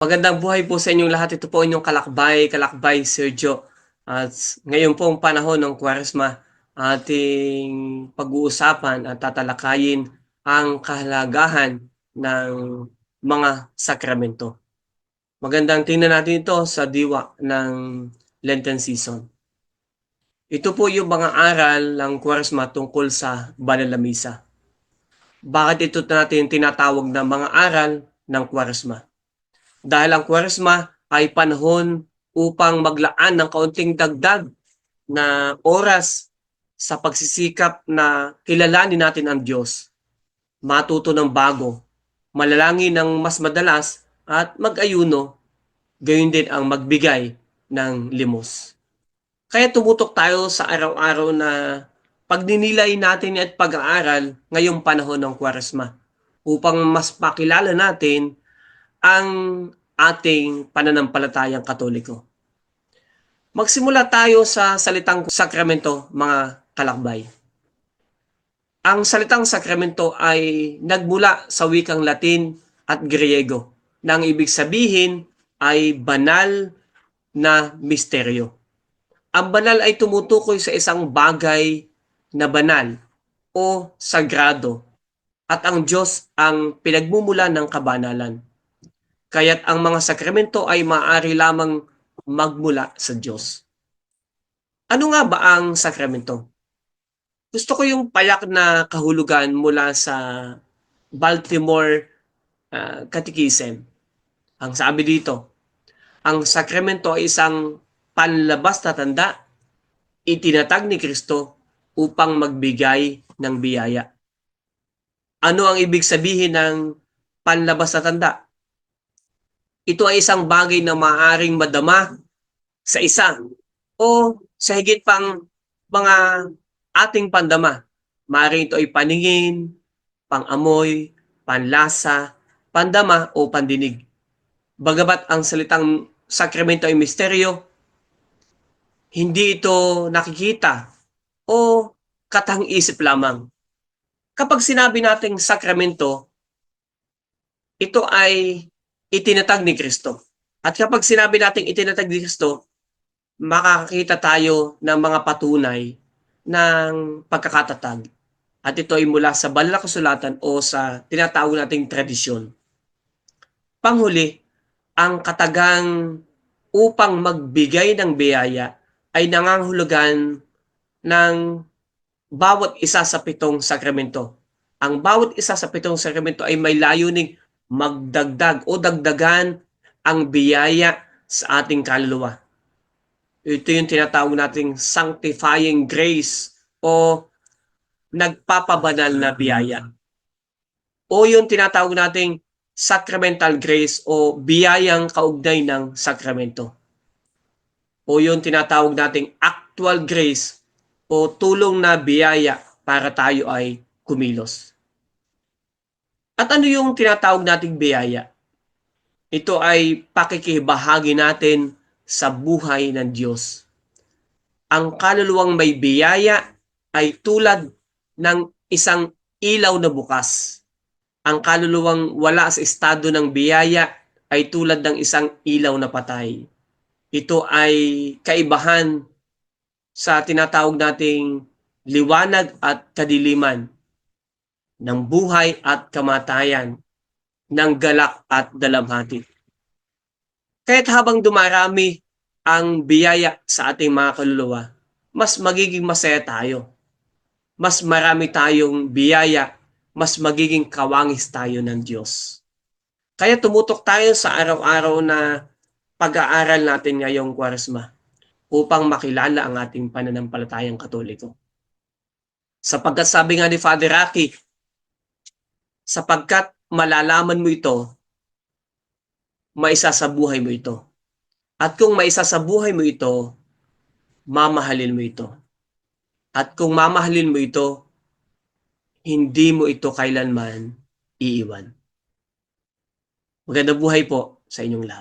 Magandang buhay po sa inyong lahat. Ito po inyong kalakbay, kalakbay Sergio. At ngayon po ang panahon ng Kwaresma, ating pag-uusapan at tatalakayin ang kahalagahan ng mga sakramento. Magandang tingnan natin ito sa diwa ng Lenten season. Ito po yung mga aral ng Kwaresma tungkol sa banal na misa. Bakit ito natin tinatawag na mga aral ng Kwaresma? Dahil ang Kwaresma ay panahon upang maglaan ng kaunting dagdag na oras sa pagsisikap na kilalanin natin ang Diyos, matuto ng bago, malalangin ng mas madalas at mag-ayuno, gayon din ang magbigay ng limos. Kaya tumutok tayo sa araw-araw na pagninilay natin at pag-aaral ngayong panahon ng Kwaresma upang mas makilala natin ang ating pananampalatayang katoliko. Magsimula tayo sa salitang sakramento, mga kalakbay. Ang salitang sakramento ay nagmula sa wikang Latin at Griego, na ang ibig sabihin ay banal na misteryo. Ang banal ay tumutukoy sa isang bagay na banal o sagrado at ang Diyos ang pinagmumula ng kabanalan. Kaya't ang mga sakramento ay maaari lamang magmula sa Diyos. Ano nga ba ang sakramento? Gusto ko yung payak na kahulugan mula sa Baltimore uh, Catechism. Ang sabi dito, ang sakramento ay isang panlabas na tanda itinatag ni Kristo upang magbigay ng biyaya. Ano ang ibig sabihin ng panlabas na tanda? Ito ay isang bagay na maaring madama sa isa o sa higit pang mga ating pandama. Maaring ito ay paningin, pangamoy, panlasa, pandama o pandinig. Bagamat ang salitang sakramento ay misteryo, hindi ito nakikita o katang-isip lamang. Kapag sinabi nating sakramento, ito ay itinatag ni Kristo. At kapag sinabi nating itinatag ni Kristo, makakakita tayo ng mga patunay ng pagkakatatag. At ito ay mula sa banal na kasulatan o sa tinatawag nating tradisyon. Panghuli, ang katagang upang magbigay ng biyaya ay nangangahulugan ng bawat isa sa pitong sakramento. Ang bawat isa sa pitong sakramento ay may layuning magdagdag o dagdagan ang biyaya sa ating kaluluwa. Ito yung tinatawag nating sanctifying grace o nagpapabanal na biyaya. O yung tinatawag nating sacramental grace o biyayang kaugnay ng sakramento. O yung tinatawag nating actual grace o tulong na biyaya para tayo ay kumilos. At ano yung tinatawag nating biyaya? Ito ay pakikibahagi natin sa buhay ng Diyos. Ang kaluluwang may biyaya ay tulad ng isang ilaw na bukas. Ang kaluluwang wala sa estado ng biyaya ay tulad ng isang ilaw na patay. Ito ay kaibahan sa tinatawag nating liwanag at kadiliman ng buhay at kamatayan, ng galak at dalamhati. Kahit habang dumarami ang biyaya sa ating mga kaluluwa, mas magiging masaya tayo. Mas marami tayong biyaya, mas magiging kawangis tayo ng Diyos. Kaya tumutok tayo sa araw-araw na pag-aaral natin ngayong kwaresma upang makilala ang ating pananampalatayang katoliko. Sapagkat sabi nga ni Father Rocky, sapagkat malalaman mo ito, maisasabuhay mo ito. At kung maisasabuhay mo ito, mamahalin mo ito. At kung mamahalin mo ito, hindi mo ito kailanman iiwan. Magandang buhay po sa inyong lahat.